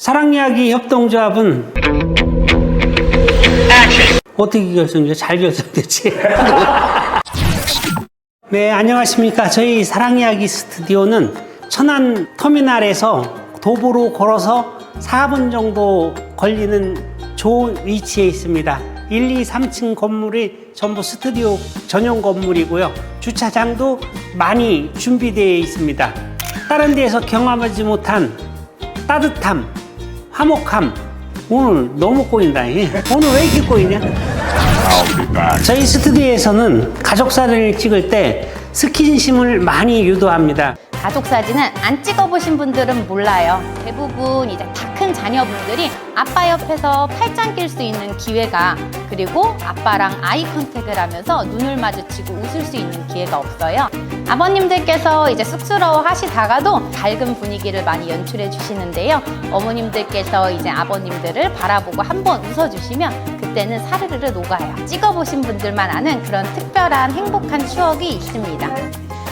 사랑이야기 협동조합은 어떻게 결성돼요? 잘 결성됐지? 네, 안녕하십니까. 저희 사랑이야기 스튜디오는 천안 터미널에서 도보로 걸어서 4분 정도 걸리는 좋은 위치에 있습니다. 1, 2, 3층 건물이 전부 스튜디오 전용 건물이고요. 주차장도 많이 준비되어 있습니다. 다른 데에서 경험하지 못한 따뜻함, 화목함. 오늘 너무 꼬인다. 예. 오늘 왜 이렇게 꼬이냐? 저희 스튜디오에서는 가족 사진을 찍을 때 스킨심을 많이 유도합니다. 가족 사진은 안 찍어보신 분들은 몰라요. 대부분 이제 다 큰 자녀분들이 아빠 옆에서 팔짱 낄 수 있는 기회가 그리고 아빠랑 아이 컨택을 하면서 눈을 마주치고 웃을 수 있는 기회가 없어요. 아버님들께서 이제 쑥스러워 하시다가도 밝은 분위기를 많이 연출해 주시는데요. 어머님들께서 이제 아버님들을 바라보고 한번 웃어주시면 그때는 사르르르 녹아요. 찍어보신 분들만 아는 그런 특별한 행복한 추억이 있습니다.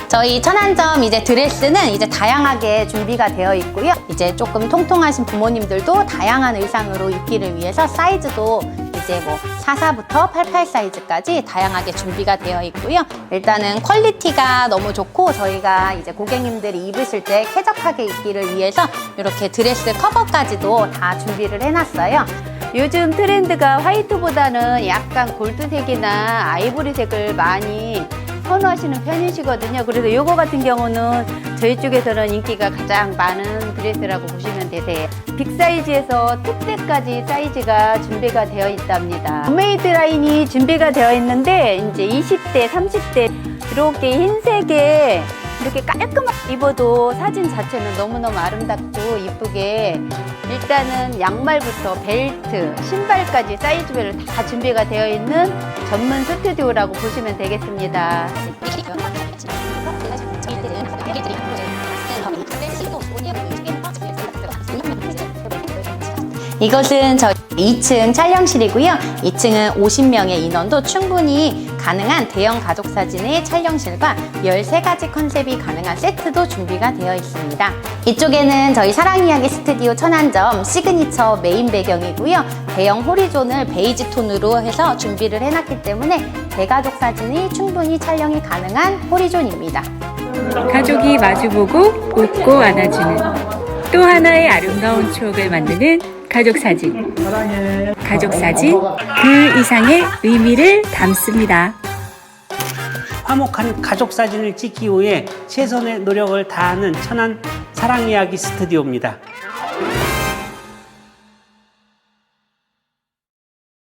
저희 천안점 이제 드레스는 이제 다양하게 준비가 되어 있고요. 이제 조금 통통하신 부모님들도 다양한 의상으로 입기를 위해서 사이즈도 이제 뭐 44부터 88 사이즈까지 다양하게 준비가 되어 있고요. 일단은 퀄리티가 너무 좋고 저희가 이제 고객님들이 입으실 때 쾌적하게 입기를 위해서 이렇게 드레스 커버까지도 다 준비를 해놨어요. 요즘 트렌드가 화이트보다는 약간 골드색이나 아이보리색을 많이 선호하시는 편이시거든요. 그래서 이거 같은 경우는 저희 쪽에서는 인기가 가장 많은 드레스라고 보시면 되세요. 빅 사이즈에서 특대까지 사이즈가 준비가 되어 있답니다. 홈메이드 라인이 준비가 되어 있는데 이제 20대, 30대 이렇게 흰색에 이렇게 깔끔하게 입어도 사진 자체는 너무너무 아름답고 이쁘게 일단은 양말부터 벨트, 신발까지 사이즈별로 다 준비가 되어 있는 전문 스튜디오라고 보시면 되겠습니다. 이것은 저 2층 촬영실이고요. 2층은 50명의 인원도 충분히 가능한 대형 가족 사진의 촬영실과 13가지 컨셉이 가능한 세트도 준비가 되어 있습니다. 이쪽에는 저희 사랑이야기 스튜디오 천안점 시그니처 메인 배경이고요. 대형 호리존을 베이지 톤으로 해서 준비를 해놨기 때문에 대가족 사진이 충분히 촬영이 가능한 호리존입니다. 가족이 마주보고 웃고 안아주는 또 하나의 아름다운 추억을 만드는 가족 사진. 가족 사진 그 이상의 의미를 담습니다. 화목한 가족 사진을 찍기 위해 최선의 노력을 다하는 천안 사랑 이야기 스튜디오입니다.